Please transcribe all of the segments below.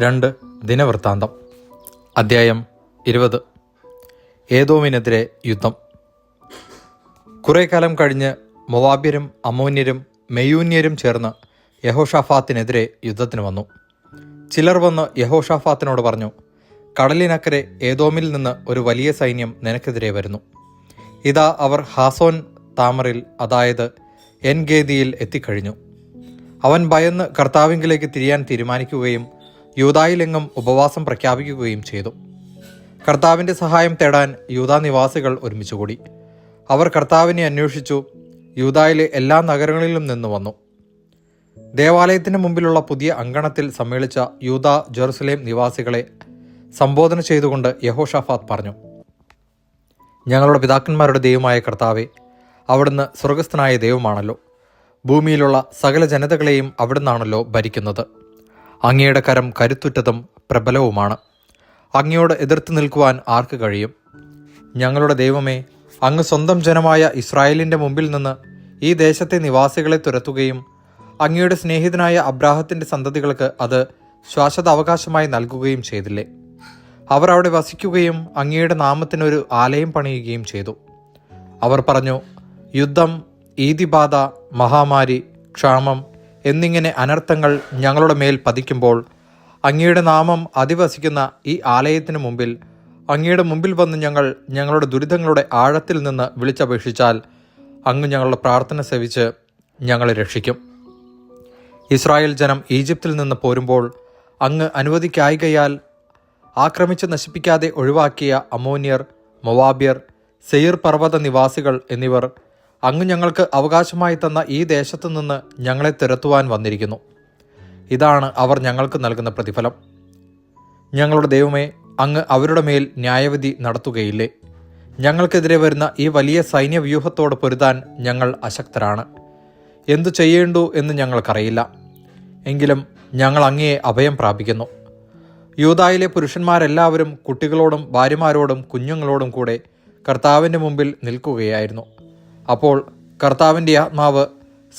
രണ്ട് ദിനവൃത്താന്തം. അദ്ധ്യായം ഇരുപത്. ഏതോമിനെതിരെ യുദ്ധം. കുറേ കാലം കഴിഞ്ഞ് മൊവാബ്യരും അമോന്യരും മെയൂന്യരും ചേർന്ന് യഹോഷാഫാത്തിനെതിരെ യുദ്ധത്തിന് വന്നു. ചിലർ വന്ന് യഹോഷാഫാത്തിനോട് പറഞ്ഞു കടലിനക്കരെ ഏതോമിൽ നിന്ന് ഒരു വലിയ സൈന്യം നിനക്കെതിരെ വരുന്നു. ഇതാ അവർ ഹാസോൻ താമറിൽ അതായത് എൻ ഗേദിയിൽ എത്തിക്കഴിഞ്ഞു. അവൻ ഭയന്ന് കർത്താവിങ്കിലേക്ക് തിരിയാൻ തീരുമാനിക്കുകയും യൂതായിലെങ്ങും ഉപവാസം പ്രഖ്യാപിക്കുകയും ചെയ്തു. കർത്താവിന്റെ സഹായം തേടാൻ യൂതാ നിവാസികൾ ഒരുമിച്ചുകൂടി. അവർ കർത്താവിനെ അന്വേഷിച്ചു യൂതായിലെ എല്ലാ നഗരങ്ങളിലും നിന്ന് വന്നു. ദേവാലയത്തിന് മുമ്പിലുള്ള പുതിയ അങ്കണത്തിൽ സമ്മേളിച്ച യൂത ജെറുസലേം നിവാസികളെ സംബോധന ചെയ്തുകൊണ്ട് യഹോഷാഫാത്ത് പറഞ്ഞു ഞങ്ങളുടെ പിതാക്കന്മാരുടെ ദൈവമായ കർത്താവെ അവിടുന്ന് സ്വർഗസ്ഥനായ ദൈവമാണല്ലോ. ഭൂമിയിലുള്ള സകല ജനതകളെയും അവിടുന്നാണല്ലോ ഭരിക്കുന്നത്. അങ്ങയുടെ കരം കരുത്തുറ്റതും പ്രബലവുമാണ്. അങ്ങയോട് എതിർത്ത് നിൽക്കുവാൻ ആർക്ക് കഴിയും? ഞങ്ങളുടെ ദൈവമേ അങ്ങ് സ്വന്തം ജനമായ ഇസ്രായേലിന്റെ മുമ്പിൽ നിന്ന് ഈ ദേശത്തെ നിവാസികളെ തുരത്തുകയും അങ്ങയുടെ സ്നേഹിതനായ അബ്രാഹത്തിന്റെ സന്തതികൾക്ക് അത് ശാശ്വത അവകാശമായി നൽകുകയും ചെയ്തില്ലേ? അവർ അവിടെ വസിക്കുകയും അങ്ങയുടെ നാമത്തിനൊരു ആലയം പണിയുകയും ചെയ്തു. അവർ പറഞ്ഞു യുദ്ധം ഈതിബാധ മഹാമാരി ക്ഷാമം എന്നിങ്ങനെ അനർത്ഥങ്ങൾ ഞങ്ങളുടെ മേൽ പതിക്കുമ്പോൾ അങ്ങയുടെ നാമം അധിവസിക്കുന്ന ഈ ആലയത്തിന് മുമ്പിൽ അങ്ങയുടെ മുമ്പിൽ വന്ന് ഞങ്ങൾ ഞങ്ങളുടെ ദുരിതങ്ങളുടെ ആഴത്തിൽ നിന്ന് വിളിച്ചപേക്ഷിച്ചാൽ അങ്ങ് ഞങ്ങളുടെ പ്രാർത്ഥന സേവിച്ച് ഞങ്ങളെ രക്ഷിക്കും. ഇസ്രായേൽ ജനം ഈജിപ്തിൽ നിന്ന് പോരുമ്പോൾ അങ്ങ് അനുവദിക്കായികയാൽ ആക്രമിച്ച് നശിപ്പിക്കാതെ ഒഴിവാക്കിയ അമോനിയർ മൊവാബിയർ സെയിർ പർവത നിവാസികൾ എന്നിവർ അങ്ങ് ഞങ്ങൾക്ക് അവകാശമായി തന്ന ഈ ദേശത്തു നിന്ന് ഞങ്ങളെ തുരത്തുവാൻ വന്നിരിക്കുന്നു. ഇതാണ് അവർ ഞങ്ങൾക്ക് നൽകുന്ന പ്രതിഫലം. ഞങ്ങളുടെ ദൈവമേ അങ്ങ് അവരുടെ മേൽ ന്യായവിധി നടത്തുകയില്ലേ? ഞങ്ങൾക്കെതിരെ വരുന്ന ഈ വലിയ സൈന്യവ്യൂഹത്തോട് പൊരുതാൻ ഞങ്ങൾ അശക്തരാണ്. എന്തു ചെയ്യേണ്ടു എന്ന് ഞങ്ങൾക്കറിയില്ല. എങ്കിലും ഞങ്ങൾ അങ്ങയെ അഭയം പ്രാപിക്കുന്നു. യൂതായിലെ പുരുഷന്മാരെല്ലാവരും കുട്ടികളോടും ഭാര്യമാരോടും കുഞ്ഞുങ്ങളോടും കൂടെ കർത്താവിന്റെ മുമ്പിൽ നിൽക്കുകയായിരുന്നു. അപ്പോൾ കർത്താവിന്റെ ആത്മാവ്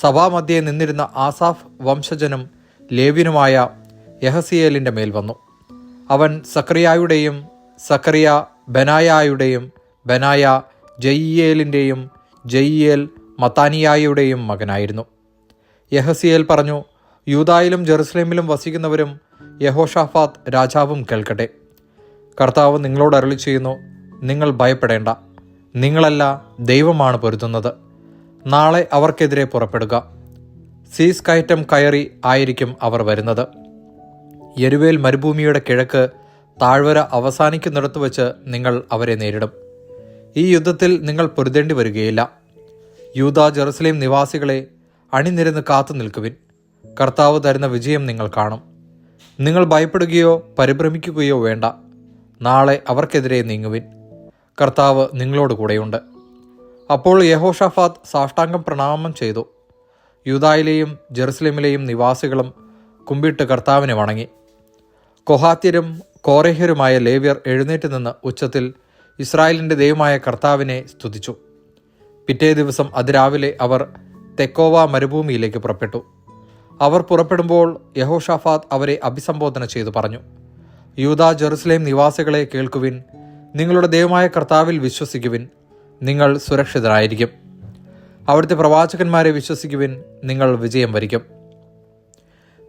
സഭാമധ്യേ നിന്നിരുന്ന ആസാഫ് വംശജനും ലേവ്യനുമായ യഹസിയേലിന്റെ മേൽ വന്നു. അവൻ സക്രിയായുടെയും സക്രിയ ബനായായുടെയും ബനായ ജയിയേലിന്റെയും ജയിയേൽ മത്താനിയായുടെയും മകനായിരുന്നു. യഹസിയേൽ പറഞ്ഞു യൂതായിലും ജെറുസലേമിലും വസിക്കുന്നവരും യഹോഷാഫാത്ത് രാജാവും കേൾക്കട്ടെ. കർത്താവ് നിങ്ങളോട് അരളി ചെയ്യുന്നു നിങ്ങൾ ഭയപ്പെടേണ്ട. നിങ്ങളല്ല ദൈവമാണ് പൊരുതുന്നത്. നാളെ അവർക്കെതിരെ പുറപ്പെടുക. സീസ് കയറ്റം കയറി ആയിരിക്കും അവർ വരുന്നത്. യെരുവേൽ മരുഭൂമിയുടെ കിഴക്ക് താഴ്വര അവസാനിക്കുന്നിടത്ത് വച്ച് നിങ്ങൾ അവരെ നേരിടും. ഈ യുദ്ധത്തിൽ നിങ്ങൾ പൊരുതേണ്ടി വരികയില്ല. യൂത ജെറുസലേം നിവാസികളെ അണിനിരന്ന് കാത്തു നിൽക്കുവിൻ. കർത്താവ് തരുന്ന വിജയം നിങ്ങൾ കാണും. നിങ്ങൾ ഭയപ്പെടുകയോ പരിഭ്രമിക്കുകയോ വേണ്ട. നാളെ അവർക്കെതിരെ നീങ്ങുവിൻ. കർത്താവ് നിങ്ങളോട് കൂടെയുണ്ട്. അപ്പോൾ യഹോഷഫാദ് സാഷ്ടാംഗം പ്രണാമം ചെയ്തു. യൂതായിലെയും ജെറുസലേമിലെയും നിവാസികളും കുമ്പിട്ട് കർത്താവിനെ വണങ്ങി. കൊഹാത്യരും കോരേഹ്യരുമായ ലേവ്യർ എഴുന്നേറ്റ് നിന്ന് ഉച്ചത്തിൽ ഇസ്രായേലിന്റെ ദൈവമായ കർത്താവിനെ സ്തുതിച്ചു. പിറ്റേ ദിവസം അതിരാവിലെ അവർ തെക്കോവ മരുഭൂമിയിലേക്ക് പുറപ്പെട്ടു. അവർ പുറപ്പെടുമ്പോൾ യഹോഷാഫാത്ത് അവരെ അഭിസംബോധന ചെയ്തു പറഞ്ഞു. യൂത ജെറുസലേം നിവാസികളെ കേൾക്കുവിൻ. നിങ്ങളുടെ ദൈവമായ കർത്താവിൽ വിശ്വസിക്കുവിൻ നിങ്ങൾ സുരക്ഷിതരായിരിക്കും. അവിടുത്തെ പ്രവാചകന്മാരെ വിശ്വസിക്കുവിൻ നിങ്ങൾ വിജയം വരിക്കും.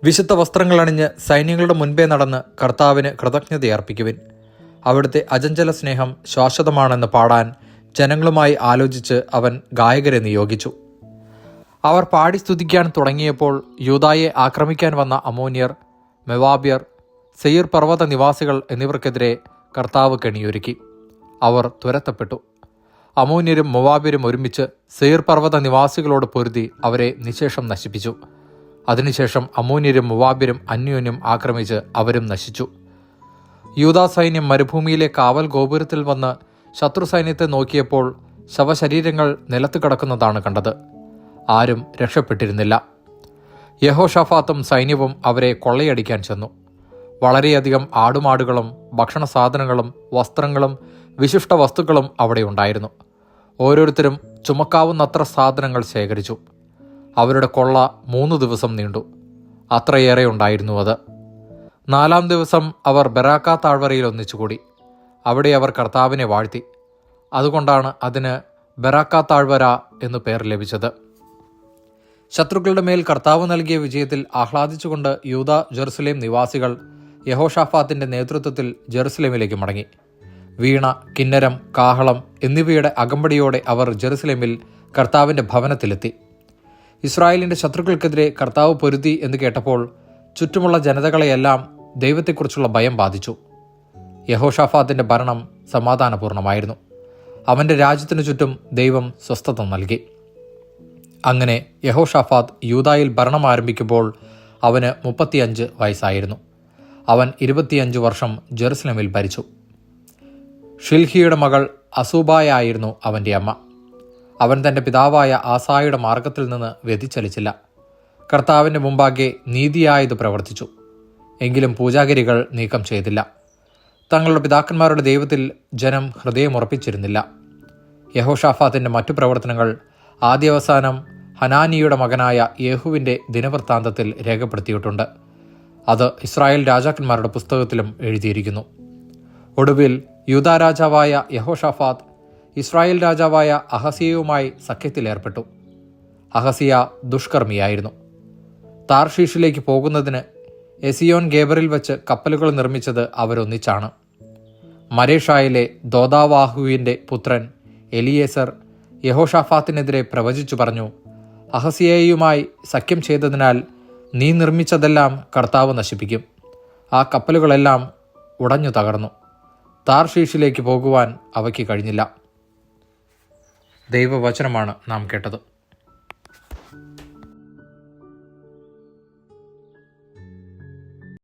വിശുദ്ധ വസ്ത്രങ്ങൾ അണിഞ്ഞ് സൈന്യങ്ങളുടെ മുൻപേ നടന്ന് കർത്താവിന് കൃതജ്ഞതയർപ്പിക്കുവിൻ അവിടുത്തെ അജഞ്ചല സ്നേഹം ശാശ്വതമാണെന്ന് പാടാൻ ജനങ്ങളുമായി ആലോചിച്ച് അവൻ ഗായകരെ നിയോഗിച്ചു. അവർ പാടി സ്തുതിക്കാൻ തുടങ്ങിയപ്പോൾ യൂതായെ ആക്രമിക്കാൻ വന്ന അമോനിയർ മെവാബിയർ സെയ്യർ പർവത നിവാസികൾ എന്നിവർക്കെതിരെ കർത്താവ് കെണിയൊരുക്കി. അവർ തുരത്തപ്പെട്ടു അമോന്യരും മൊവാബിരും ഒരുമിച്ച് സീർ പർവത നിവാസികളോട് പൊരുതി അവരെ നിശേഷം നശിപ്പിച്ചു. അതിനുശേഷം അമോന്യരും മുവാബിരും അന്യോന്യം ആക്രമിച്ച് അവരും നശിച്ചു. യൂതാ സൈന്യം മരുഭൂമിയിലെ കാവൽ ഗോപുരത്തിൽ വന്ന് ശത്രു സൈന്യത്തെ നോക്കിയപ്പോൾ ശവശരീരങ്ങൾ നിലത്ത് കിടക്കുന്നതാണ് കണ്ടത്. ആരും രക്ഷപ്പെട്ടിരുന്നില്ല. യഹോഷഫാത്തും സൈന്യവും അവരെ കൊള്ളയടിക്കാൻ ചെന്നു. വളരെയധികം ആടുമാടുകളും ഭക്ഷണ സാധനങ്ങളും വസ്ത്രങ്ങളും വിശിഷ്ട വസ്തുക്കളും അവിടെ ഉണ്ടായിരുന്നു. ഓരോരുത്തരും ചുമക്കാവുന്നത്ര സാധനങ്ങൾ ശേഖരിച്ചു. അവരുടെ കൊള്ള മൂന്ന് ദിവസം നീണ്ടു. അത്രയേറെ ഉണ്ടായിരുന്നു അത്. നാലാം ദിവസം അവർ ബെറാക്ക താഴ്വരയിൽ ഒന്നിച്ചുകൂടി. അവിടെ അവർ കർത്താവിനെ വാഴ്ത്തി. അതുകൊണ്ടാണ് അതിന് ബെറാക്ക താഴ്വര എന്നു പേർ ലഭിച്ചത്. ശത്രുക്കളുടെ മേൽ കർത്താവ് നൽകിയ വിജയത്തിൽ ആഹ്ലാദിച്ചുകൊണ്ട് യൂത ജെറുസലേം നിവാസികൾ യഹോഷാഫാത്തിന്റെ നേതൃത്വത്തിൽ ജെറുസലേമിലേക്ക് മടങ്ങി. വീണ കിന്നരം കാഹളം എന്നിവയുടെ അകമ്പടിയോടെ അവർ ജെറുസലേമിൽ കർത്താവിന്റെ ഭവനത്തിലെത്തി. ഇസ്രായേലിന്റെ ശത്രുക്കൾക്കെതിരെ കർത്താവ് പൊരുതി എന്ന് കേട്ടപ്പോൾ ചുറ്റുമുള്ള ജനതകളെയെല്ലാം ദൈവത്തെക്കുറിച്ചുള്ള ഭയം ബാധിച്ചു. യഹോഷാഫാത്തിന്റെ ഭരണം സമാധാനപൂർണമായിരുന്നു. അവന്റെ രാജ്യത്തിനു ചുറ്റും ദൈവം സ്വസ്ഥത നൽകി. അങ്ങനെ യഹോഷാഫാത്ത് യൂതായിൽ ഭരണം ആരംഭിക്കുമ്പോൾ അവന് മുപ്പത്തിയഞ്ച് വയസ്സായിരുന്നു. അവൻ ഇരുപത്തിയഞ്ച് വർഷം ജെറുസലമിൽ ഭരിച്ചു. ഷിൽഹിയുടെ മകൾ അസൂബായായിരുന്നു അവന്റെ അമ്മ. അവൻ തന്റെ പിതാവായ ആസായുടെ മാർഗത്തിൽ നിന്ന് വ്യതിചലിച്ചില്ല. കർത്താവിന്റെ മുമ്പാകെ നീതിയായത് പ്രവർത്തിച്ചു. എങ്കിലും പൂജാഗിരികൾ നീക്കം ചെയ്തില്ല. തങ്ങളുടെ പിതാക്കന്മാരുടെ ദൈവത്തിൽ ജനം ഹൃദയമുറപ്പിച്ചിരുന്നില്ല യഹോഷാഫാത്തിന്റെ മറ്റു പ്രവർത്തനങ്ങൾ ആദ്യാവസാനം ഹനാനിയുടെ മകനായ യേഹുവിന്റെ ദിനവൃത്താന്തത്തിൽ രേഖപ്പെടുത്തിയിട്ടുണ്ട്. അത് ഇസ്രായേൽ രാജാക്കന്മാരുടെ പുസ്തകത്തിലും എഴുതിയിരിക്കുന്നു. ഒടുവിൽ യൂത രാജാവായ ഇസ്രായേൽ രാജാവായ അഹസിയയുമായി സഖ്യത്തിലേർപ്പെട്ടു. അഹസിയ ദുഷ്കർമ്മിയായിരുന്നു. താർഷീഷിലേക്ക് പോകുന്നതിന് എസിയോൻ ഗേബറിൽ വെച്ച് കപ്പലുകൾ നിർമ്മിച്ചത് അവരൊന്നിച്ചാണ്. മരേഷായിലെ ദോദാവാഹുവിന്റെ പുത്രൻ എലിയേസർ യഹോഷാഫാത്തിനെതിരെ പ്രവചിച്ചു പറഞ്ഞു അഹസിയയുമായി സഖ്യം ചെയ്തതിനാൽ നീ നിർമ്മിച്ചതെല്ലാം കർത്താവ് നശിപ്പിക്കും. ആ കപ്പലുകളെല്ലാം ഉടഞ്ഞു തകർന്നു. താർഷീഷിലേക്ക് പോകുവാൻ അവയ്ക്ക് കഴിഞ്ഞില്ല. ദൈവവചനമാണ് നാം കേട്ടത്.